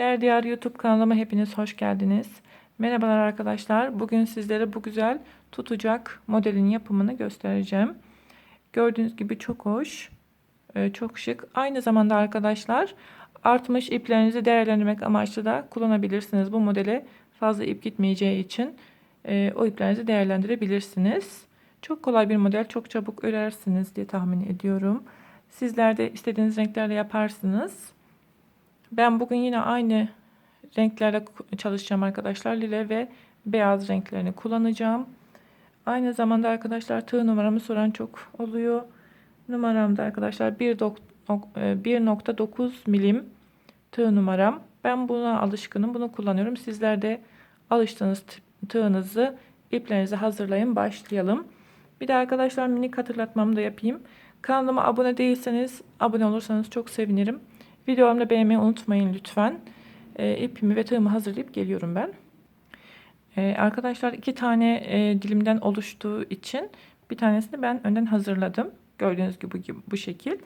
Renkler Diyarı YouTube kanalıma hepiniz hoş geldiniz. Merhabalar arkadaşlar. Bugün sizlere bu güzel tutacak modelin yapımını göstereceğim. Gördüğünüz gibi çok hoş, e, çok şık. Aynı zamanda arkadaşlar artmış iplerinizi değerlendirmek amaçlı da kullanabilirsiniz. Bu modele fazla ip gitmeyeceği için e, o iplerinizi değerlendirebilirsiniz. Çok kolay bir model, çok çabuk örersiniz diye tahmin ediyorum. Sizler de istediğiniz renklerle yaparsınız. Ben bugün yine aynı renklerle çalışacağım arkadaşlar. Lila ve beyaz renklerini kullanacağım. Aynı zamanda arkadaşlar tığ numaramı soran çok oluyor. Numaramda arkadaşlar 1.9 e, milim tığ numaram. Ben buna alışkınım. Bunu kullanıyorum. Sizler de alıştığınız tığınızı iplerinizi hazırlayın. Başlayalım. Bir de arkadaşlar minik hatırlatmamı da yapayım. Kanalıma abone değilseniz abone olursanız çok sevinirim. Videomu da beğenmeyi unutmayın lütfen. E, ipimi ve tığımı hazırlayıp geliyorum ben. E, arkadaşlar iki tane e, dilimden oluştuğu için bir tanesini ben önden hazırladım. Gördüğünüz gibi bu şekil.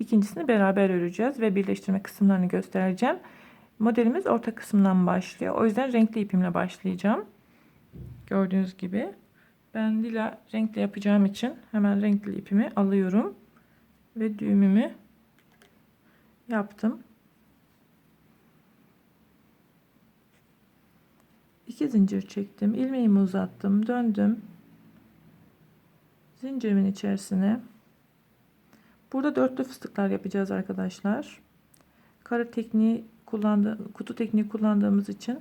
İkincisini beraber öreceğiz ve birleştirme kısımlarını göstereceğim. Modelimiz orta kısımdan başlıyor. O yüzden renkli ipimle başlayacağım. Gördüğünüz gibi. Ben lila renkli yapacağım için hemen renkli ipimi alıyorum. Ve düğümümü yaptım. İki zincir çektim. ilmeğimi uzattım. Döndüm. Zincirimin içerisine burada dörtlü fıstıklar yapacağız arkadaşlar. Kare tekniği kullandı, kutu tekniği kullandığımız için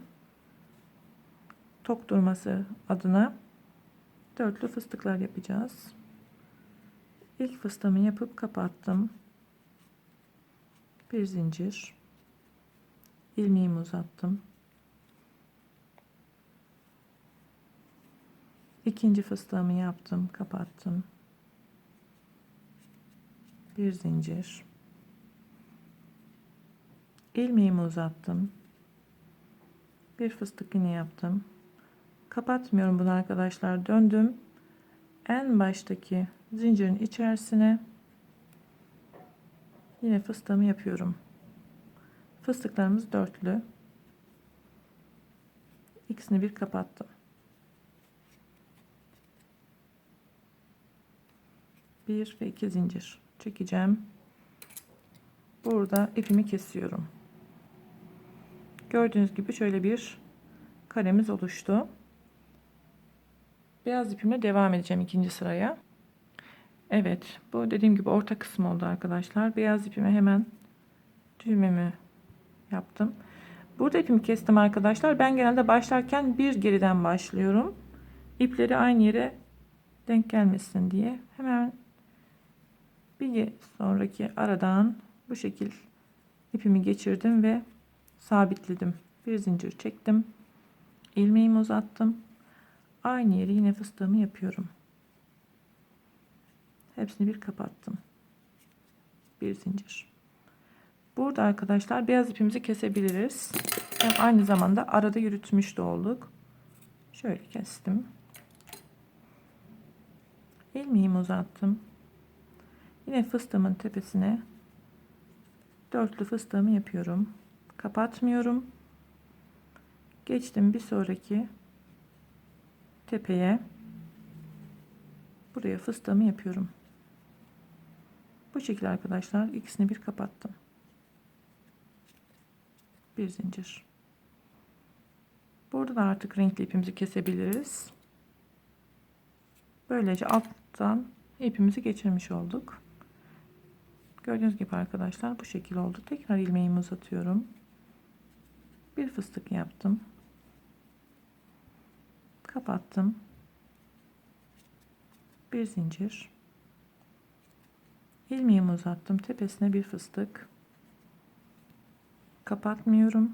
tok durması adına dörtlü fıstıklar yapacağız. İlk fıstığımı yapıp kapattım bir zincir. İlmeğimi uzattım. İkinci fıstığımı yaptım kapattım. Bir zincir. İlmeğimi uzattım. Bir fıstık iğne yaptım. Kapatmıyorum bunu arkadaşlar döndüm. En baştaki zincirin içerisine Yine fıstığımı yapıyorum. Fıstıklarımız dörtlü. İkisini bir kapattım. Bir ve iki zincir çekeceğim. Burada ipimi kesiyorum. Gördüğünüz gibi şöyle bir karemiz oluştu. Beyaz ipimle devam edeceğim ikinci sıraya. Evet bu dediğim gibi orta kısım oldu arkadaşlar. Beyaz ipime hemen düğümümü yaptım. Burada ipimi kestim arkadaşlar. Ben genelde başlarken bir geriden başlıyorum. İpleri aynı yere denk gelmesin diye. Hemen bir sonraki aradan bu şekil ipimi geçirdim ve sabitledim. Bir zincir çektim. ilmeğimi uzattım. Aynı yeri yine fıstığımı yapıyorum. Hepsini bir kapattım. Bir zincir. Burada arkadaşlar beyaz ipimizi kesebiliriz. Hem aynı zamanda arada yürütmüş de olduk. Şöyle kestim. ilmeğimi uzattım. Yine fıstığımın tepesine dörtlü fıstığımı yapıyorum. Kapatmıyorum. Geçtim bir sonraki tepeye. Buraya fıstığımı yapıyorum. Bu şekilde arkadaşlar ikisini bir kapattım. Bir zincir. Burada da artık renkli ipimizi kesebiliriz. Böylece alttan ipimizi geçirmiş olduk. Gördüğünüz gibi arkadaşlar bu şekilde oldu. Tekrar ilmeğimi uzatıyorum. Bir fıstık yaptım. Kapattım. Bir zincir ilmeğimi uzattım. Tepesine bir fıstık. Kapatmıyorum.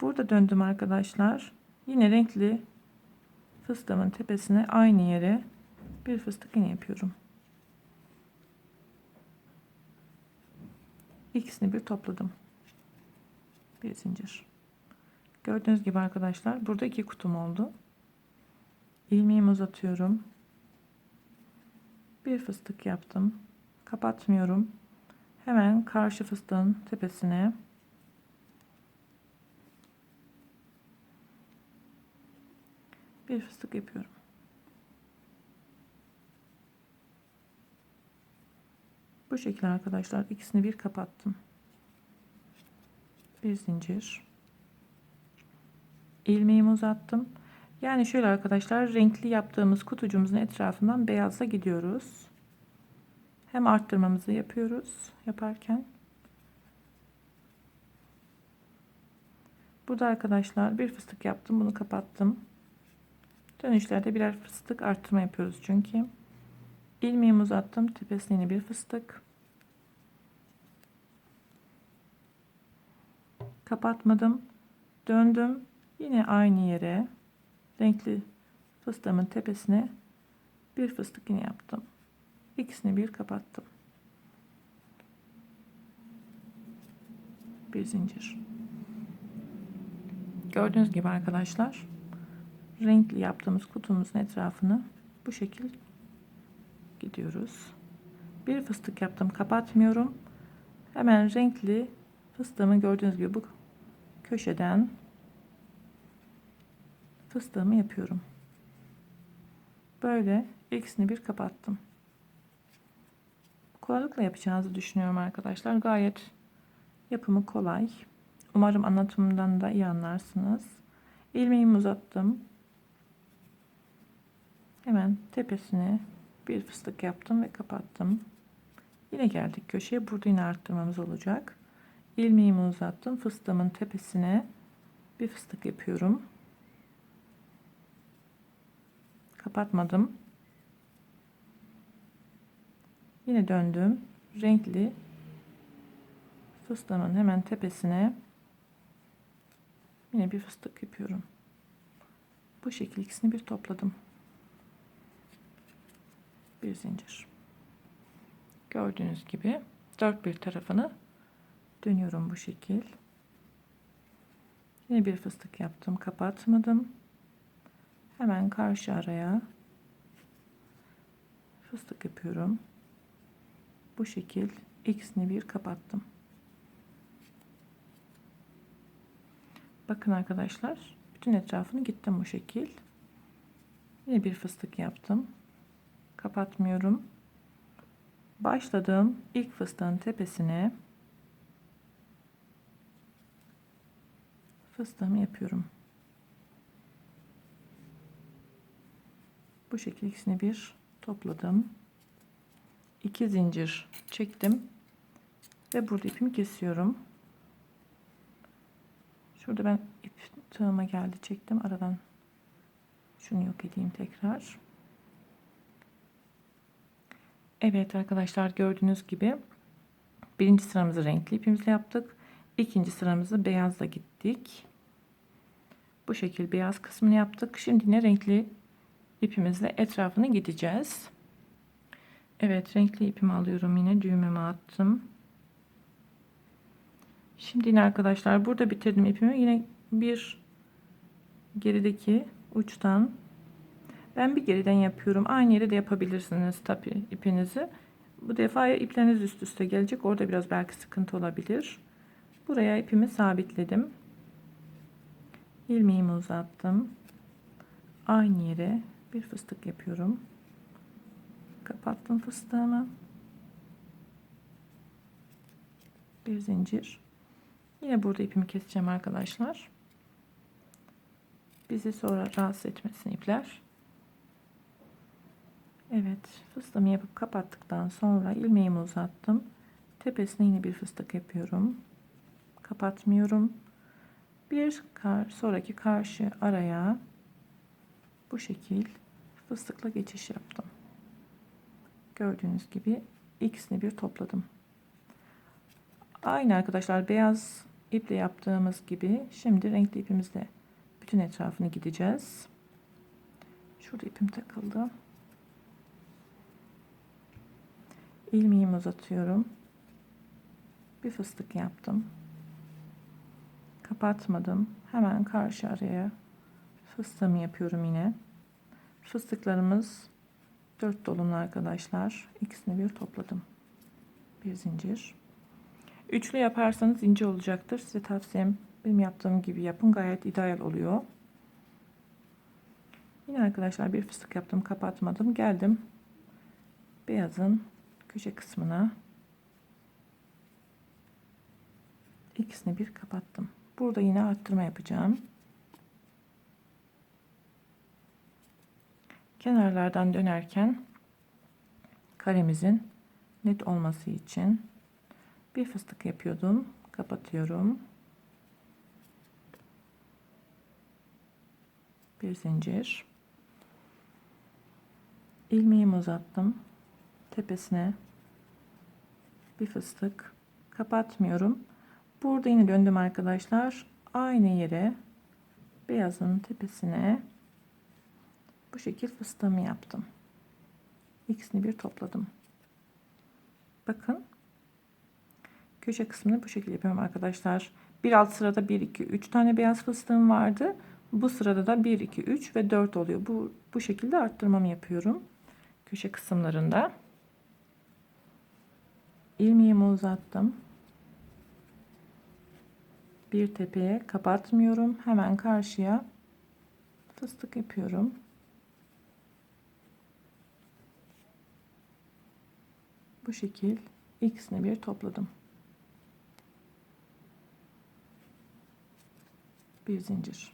Burada döndüm arkadaşlar. Yine renkli fıstığımın tepesine aynı yere bir fıstık yine yapıyorum. İkisini bir topladım. Bir zincir. Gördüğünüz gibi arkadaşlar burada iki kutum oldu. İlmeğimi uzatıyorum. Bir fıstık yaptım kapatmıyorum. Hemen karşı fıstığın tepesine bir fıstık yapıyorum. Bu şekilde arkadaşlar ikisini bir kapattım. Bir zincir. Ilmeğimi uzattım. Yani şöyle arkadaşlar renkli yaptığımız kutucumuzun etrafından beyaza gidiyoruz. Hem arttırmamızı yapıyoruz yaparken. Burada arkadaşlar bir fıstık yaptım. Bunu kapattım. Dönüşlerde birer fıstık arttırma yapıyoruz çünkü. ilmeğimi uzattım. Tepesine yine bir fıstık. Kapatmadım. Döndüm. Yine aynı yere renkli fıstığımın tepesine bir fıstık yine yaptım. İkisini bir kapattım. Bir zincir. Gördüğünüz gibi arkadaşlar renkli yaptığımız kutumuzun etrafını bu şekil gidiyoruz. Bir fıstık yaptım kapatmıyorum. Hemen renkli fıstığımı gördüğünüz gibi bu köşeden fıstığımı yapıyorum. Böyle ikisini bir kapattım. Kolaylıkla yapacağınızı düşünüyorum arkadaşlar. Gayet yapımı kolay. Umarım anlatımından da iyi anlarsınız. İlmeğimi uzattım. Hemen tepesine bir fıstık yaptım ve kapattım. Yine geldik köşeye. Burada yine arttırmamız olacak. İlmeğimi uzattım. Fıstığımın tepesine bir fıstık yapıyorum. Kapatmadım. Yine döndüm. Renkli fıstığımın hemen tepesine yine bir fıstık yapıyorum. Bu şekilde ikisini bir topladım. Bir zincir. Gördüğünüz gibi dört bir tarafını dönüyorum bu şekil. Yine bir fıstık yaptım, kapatmadım. Hemen karşı araya fıstık yapıyorum. Bu şekil ikisini bir kapattım. Bakın arkadaşlar, bütün etrafını gittim bu şekil. Yine bir fıstık yaptım. Kapatmıyorum. Başladığım ilk fıstığın tepesine fıstığımı yapıyorum. Bu şekilde ikisini bir topladım. İki zincir çektim ve burada ipimi kesiyorum. Şurada ben ip tığıma geldi çektim aradan. Şunu yok edeyim tekrar. Evet arkadaşlar gördüğünüz gibi birinci sıramızı renkli ipimizle yaptık. İkinci sıramızı beyazla gittik. Bu şekil beyaz kısmını yaptık. Şimdi yine renkli ipimizle etrafını gideceğiz. Evet renkli ipimi alıyorum yine düğmeme attım. Şimdi yine arkadaşlar burada bitirdim ipimi yine bir gerideki uçtan ben bir geriden yapıyorum. Aynı yere de yapabilirsiniz tabi ipinizi. Bu defa ipleriniz üst üste gelecek. Orada biraz belki sıkıntı olabilir. Buraya ipimi sabitledim. ilmeğimi uzattım. Aynı yere bir fıstık yapıyorum. Kapattım fıstığımı. Bir zincir. Yine burada ipimi keseceğim arkadaşlar. Bizi sonra rahatsız etmesin ipler. Evet fıstığımı yapıp kapattıktan sonra ilmeğimi uzattım. Tepesine yine bir fıstık yapıyorum. Kapatmıyorum. Bir kar, sonraki karşı araya bu şekil fıstıkla geçiş yaptım. Gördüğünüz gibi ikisini bir topladım. Aynı arkadaşlar beyaz iple yaptığımız gibi şimdi renkli ipimizle bütün etrafını gideceğiz. Şurada ipim takıldı. ilmeğimi uzatıyorum. Bir fıstık yaptım. Kapatmadım. Hemen karşı araya fıstığımı yapıyorum yine. Fıstıklarımız dört dolumlu arkadaşlar. İkisini bir topladım. Bir zincir. Üçlü yaparsanız ince olacaktır. Size tavsiyem benim yaptığım gibi yapın. Gayet ideal oluyor. Yine arkadaşlar bir fıstık yaptım kapatmadım geldim beyazın köşe kısmına ikisini bir kapattım burada yine arttırma yapacağım kenarlardan dönerken karemizin net olması için bir fıstık yapıyordum. Kapatıyorum. Bir zincir. İlmeğimi uzattım tepesine bir fıstık. Kapatmıyorum. Burada yine döndüm arkadaşlar. Aynı yere beyazın tepesine bu şekil fıstığımı yaptım. İkisini bir topladım. Bakın. Köşe kısmını bu şekilde yapıyorum arkadaşlar. Bir alt sırada 1 2 3 tane beyaz fıstığım vardı. Bu sırada da 1 2 3 ve 4 oluyor. Bu bu şekilde arttırmamı yapıyorum köşe kısımlarında. İlmeğimi uzattım. Bir tepeye kapatmıyorum. Hemen karşıya fıstık yapıyorum bu şekil ikisini bir topladım. Bir zincir.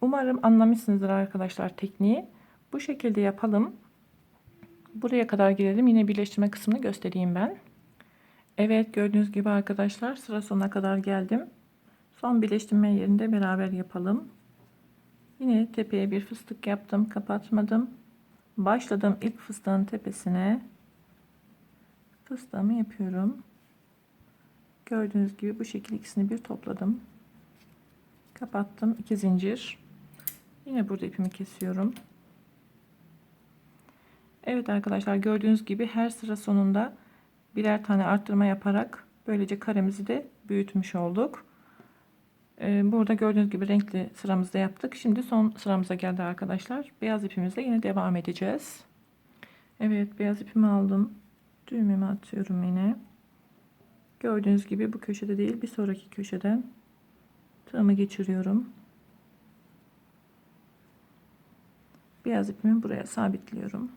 Umarım anlamışsınızdır arkadaşlar tekniği. Bu şekilde yapalım. Buraya kadar gelelim. Yine birleştirme kısmını göstereyim ben. Evet gördüğünüz gibi arkadaşlar sıra sonuna kadar geldim. Son birleştirme yerinde beraber yapalım. Yine tepeye bir fıstık yaptım kapatmadım. Başladım ilk fıstığın tepesine fıstığımı yapıyorum gördüğünüz gibi bu şekilde ikisini bir topladım kapattım iki zincir yine burada ipimi kesiyorum Evet arkadaşlar gördüğünüz gibi her sıra sonunda birer tane arttırma yaparak böylece karemizi de büyütmüş olduk. Ee, burada gördüğünüz gibi renkli sıramızda yaptık. Şimdi son sıramıza geldi arkadaşlar. Beyaz ipimizle yine devam edeceğiz. Evet beyaz ipimi aldım. Düğümümü atıyorum yine. Gördüğünüz gibi bu köşede değil bir sonraki köşeden tığımı geçiriyorum. Beyaz ipimi buraya sabitliyorum.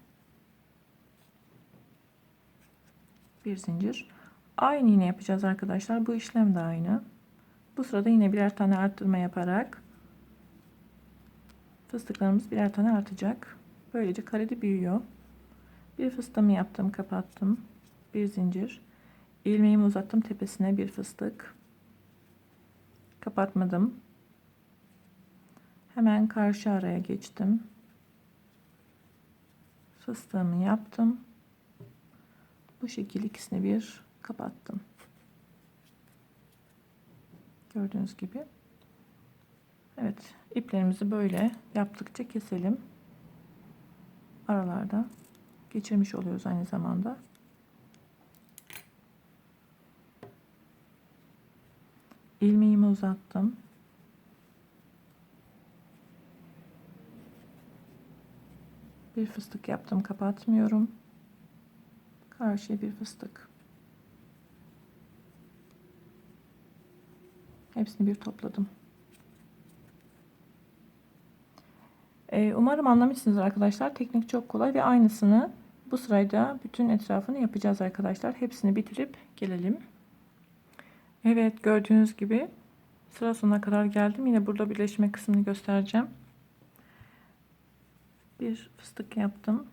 bir zincir aynı yine yapacağız arkadaşlar bu işlem de aynı bu sırada yine birer tane arttırma yaparak fıstıklarımız birer tane artacak böylece karede büyüyor bir fıstığımı yaptım kapattım. Bir zincir. İlmeğimi uzattım tepesine bir fıstık. Kapatmadım. Hemen karşı araya geçtim. Fıstığımı yaptım. Bu şekilde ikisini bir kapattım. Gördüğünüz gibi. Evet iplerimizi böyle yaptıkça keselim. Aralarda geçirmiş oluyoruz aynı zamanda. İlmeğimi uzattım. Bir fıstık yaptım kapatmıyorum. Karşıya bir fıstık. Hepsini bir topladım. Ee, umarım anlamışsınız arkadaşlar. Teknik çok kolay ve aynısını bu sırayda bütün etrafını yapacağız arkadaşlar. Hepsini bitirip gelelim. Evet gördüğünüz gibi sıra sonuna kadar geldim. Yine burada birleşme kısmını göstereceğim. Bir fıstık yaptım.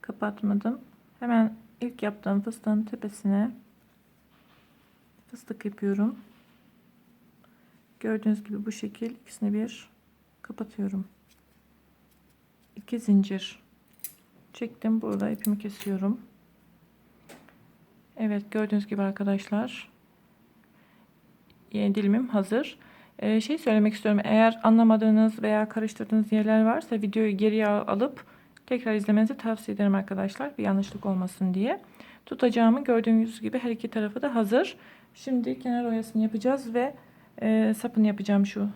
Kapatmadım. Hemen ilk yaptığım fıstığın tepesine fıstık yapıyorum. Gördüğünüz gibi bu şekil. İkisini bir kapatıyorum. İki zincir çektim. Burada ipimi kesiyorum. Evet gördüğünüz gibi arkadaşlar yeni dilimim hazır. Ee, şey söylemek istiyorum. Eğer anlamadığınız veya karıştırdığınız yerler varsa videoyu geriye alıp Tekrar izlemenizi tavsiye ederim arkadaşlar. Bir yanlışlık olmasın diye. Tutacağımı gördüğünüz gibi her iki tarafı da hazır. Şimdi kenar oyasını yapacağız ve e, sapını yapacağım şu.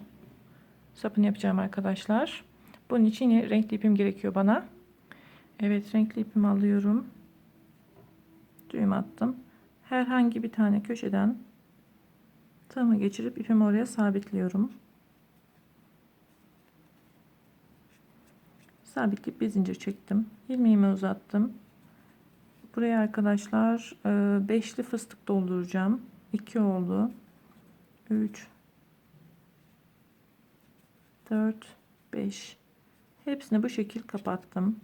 Sapını yapacağım arkadaşlar. Bunun için renkli ipim gerekiyor bana. Evet renkli ipimi alıyorum. Düğüm attım. Herhangi bir tane köşeden tığımı geçirip ipimi oraya sabitliyorum. sabitleyip bir zincir çektim. ilmeğimi uzattım. Buraya arkadaşlar e, beşli fıstık dolduracağım. 2 oldu. 3 4 5 hepsini bu şekil kapattım.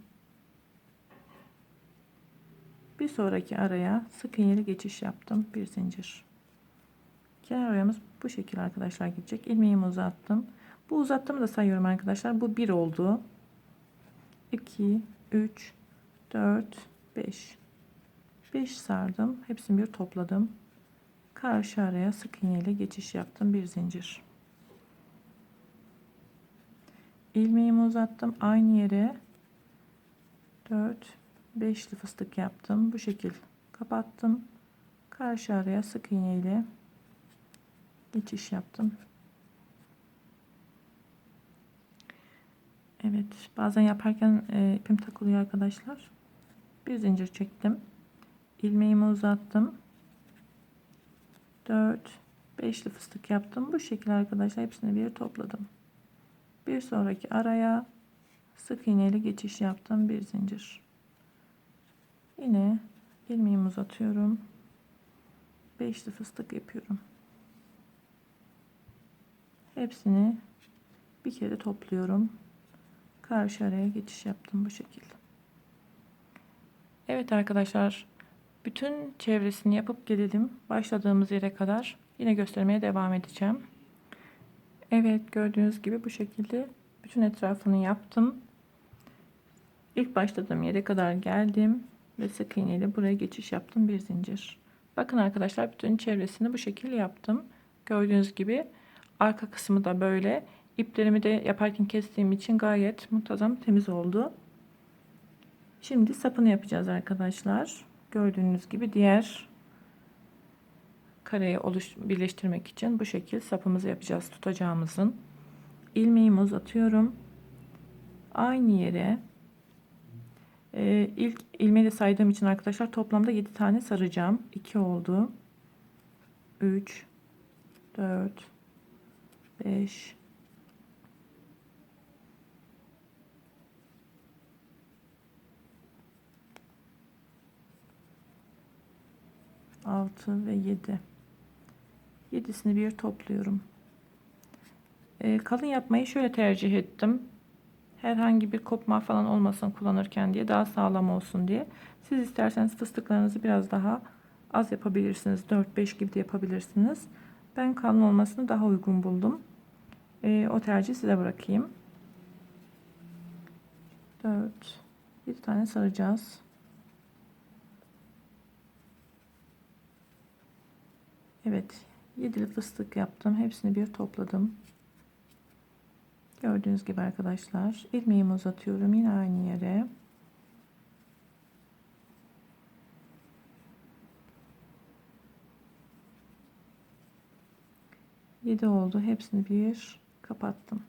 Bir sonraki araya sık iğneli geçiş yaptım. Bir zincir. Kenar oyamız bu şekil arkadaşlar gidecek. İlmeğimi uzattım. Bu uzattığımı da sayıyorum arkadaşlar. Bu 1 oldu. 2 3 4 5 5 sardım. Hepsini bir topladım. Karşı araya sık iğneyle geçiş yaptım. Bir zincir. ilmeğimi uzattım. Aynı yere 4 5'li fıstık yaptım. Bu şekil kapattım. Karşı araya sık iğneyle geçiş yaptım. Evet, bazen yaparken e, ipim takılıyor arkadaşlar. Bir zincir çektim. ilmeğimi uzattım. 4 5'li fıstık yaptım. Bu şekilde arkadaşlar hepsini bir topladım. Bir sonraki araya sık iğneyle geçiş yaptım. Bir zincir. Yine ilmeğimi uzatıyorum. Beşli fıstık yapıyorum. Hepsini bir kere topluyorum. Karşı araya geçiş yaptım bu şekilde. Evet arkadaşlar bütün çevresini yapıp gelelim. Başladığımız yere kadar yine göstermeye devam edeceğim. Evet gördüğünüz gibi bu şekilde bütün etrafını yaptım. İlk başladığım yere kadar geldim ve sık iğneyle buraya geçiş yaptım bir zincir. Bakın arkadaşlar bütün çevresini bu şekilde yaptım. Gördüğünüz gibi arka kısmı da böyle. İplerimi de yaparken kestiğim için gayet muntazam temiz oldu. Şimdi sapını yapacağız arkadaşlar. Gördüğünüz gibi diğer kareyi oluş, birleştirmek için bu şekil sapımızı yapacağız tutacağımızın. ilmeğimi uzatıyorum. Aynı yere e, ilk ilmeği de saydığım için arkadaşlar toplamda 7 tane saracağım. 2 oldu. 3 4 5 6 ve 7 yedisini bir topluyorum ee, kalın yapmayı şöyle tercih ettim herhangi bir kopma falan olmasın kullanırken diye daha sağlam olsun diye siz isterseniz fıstıklarınızı biraz daha az yapabilirsiniz 4-5 gibi de yapabilirsiniz ben kalın olmasını daha uygun buldum ee, o tercih size bırakayım 4 7 tane saracağız Evet. Yedili fıstık yaptım. Hepsini bir topladım. Gördüğünüz gibi arkadaşlar. ilmeğimi uzatıyorum. Yine aynı yere. Yedi oldu. Hepsini bir kapattım.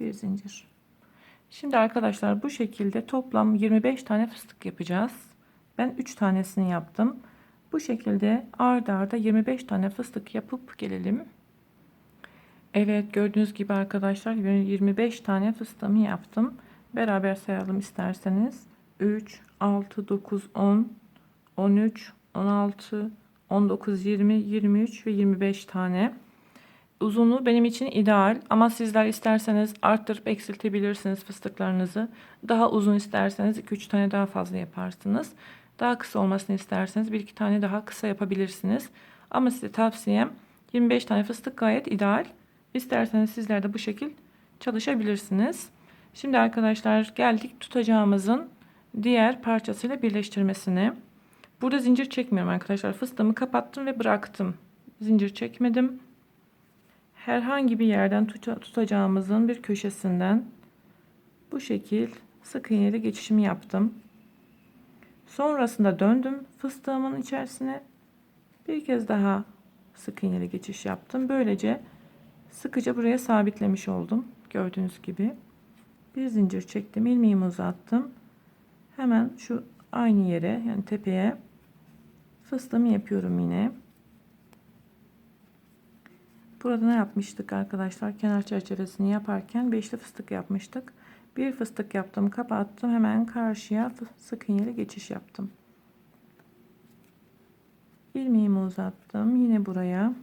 Bir zincir. Şimdi arkadaşlar bu şekilde toplam 25 tane fıstık yapacağız. Ben 3 tanesini yaptım. Bu şekilde ard arda 25 tane fıstık yapıp gelelim. Evet gördüğünüz gibi arkadaşlar 25 tane fıstığımı yaptım. Beraber sayalım isterseniz. 3, 6, 9, 10, 13, 16, 19, 20, 23 ve 25 tane. Uzunluğu benim için ideal ama sizler isterseniz arttırıp eksiltebilirsiniz fıstıklarınızı. Daha uzun isterseniz 2-3 tane daha fazla yaparsınız. Daha kısa olmasını isterseniz bir iki tane daha kısa yapabilirsiniz. Ama size tavsiyem 25 tane fıstık gayet ideal. İsterseniz sizler de bu şekil çalışabilirsiniz. Şimdi arkadaşlar geldik tutacağımızın diğer parçasıyla birleştirmesine. Burada zincir çekmiyorum arkadaşlar. Fıstığımı kapattım ve bıraktım. Zincir çekmedim. Herhangi bir yerden tutacağımızın bir köşesinden bu şekil sık iğneli geçişimi yaptım. Sonrasında döndüm fıstığımın içerisine. Bir kez daha sık iğneli geçiş yaptım. Böylece sıkıca buraya sabitlemiş oldum. Gördüğünüz gibi. Bir zincir çektim. ilmeğimi uzattım. Hemen şu aynı yere yani tepeye fıstığımı yapıyorum yine. Burada ne yapmıştık arkadaşlar? Kenar çerçevesini yaparken beşli fıstık yapmıştık. Bir fıstık yaptım, kapattım. Hemen karşıya sık iğneli geçiş yaptım. İlmeğimi uzattım. Yine buraya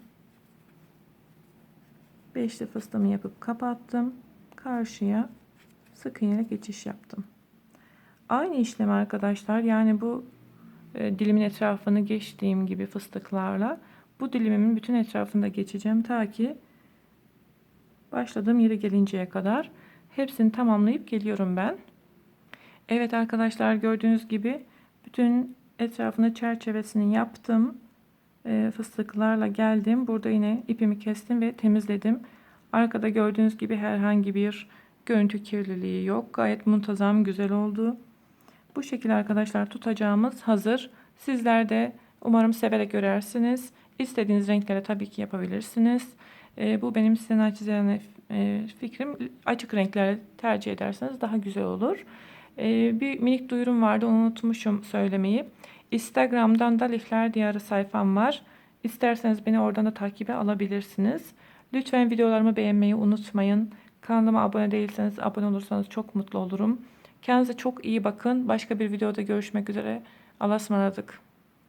beşli fıstığımı yapıp kapattım. Karşıya sık iğneli geçiş yaptım. Aynı işlem arkadaşlar. Yani bu e, dilimin etrafını geçtiğim gibi fıstıklarla bu dilimimin bütün etrafında geçeceğim ta ki başladığım yere gelinceye kadar hepsini tamamlayıp geliyorum ben. Evet arkadaşlar gördüğünüz gibi bütün etrafını çerçevesini yaptım. E, fıstıklarla geldim. Burada yine ipimi kestim ve temizledim. Arkada gördüğünüz gibi herhangi bir görüntü kirliliği yok. Gayet muntazam güzel oldu. Bu şekilde arkadaşlar tutacağımız hazır. Sizler de umarım severek örersiniz. İstediğiniz renklere tabii ki yapabilirsiniz. E, bu benim size naçizane e, fikrim. Açık renkler tercih ederseniz daha güzel olur. Bir minik duyurum vardı onu unutmuşum söylemeyi. Instagram'dan da Lifler Diyarı sayfam var. İsterseniz beni oradan da takibe alabilirsiniz. Lütfen videolarımı beğenmeyi unutmayın. Kanalıma abone değilseniz abone olursanız çok mutlu olurum. Kendinize çok iyi bakın. Başka bir videoda görüşmek üzere. Allah'a ısmarladık.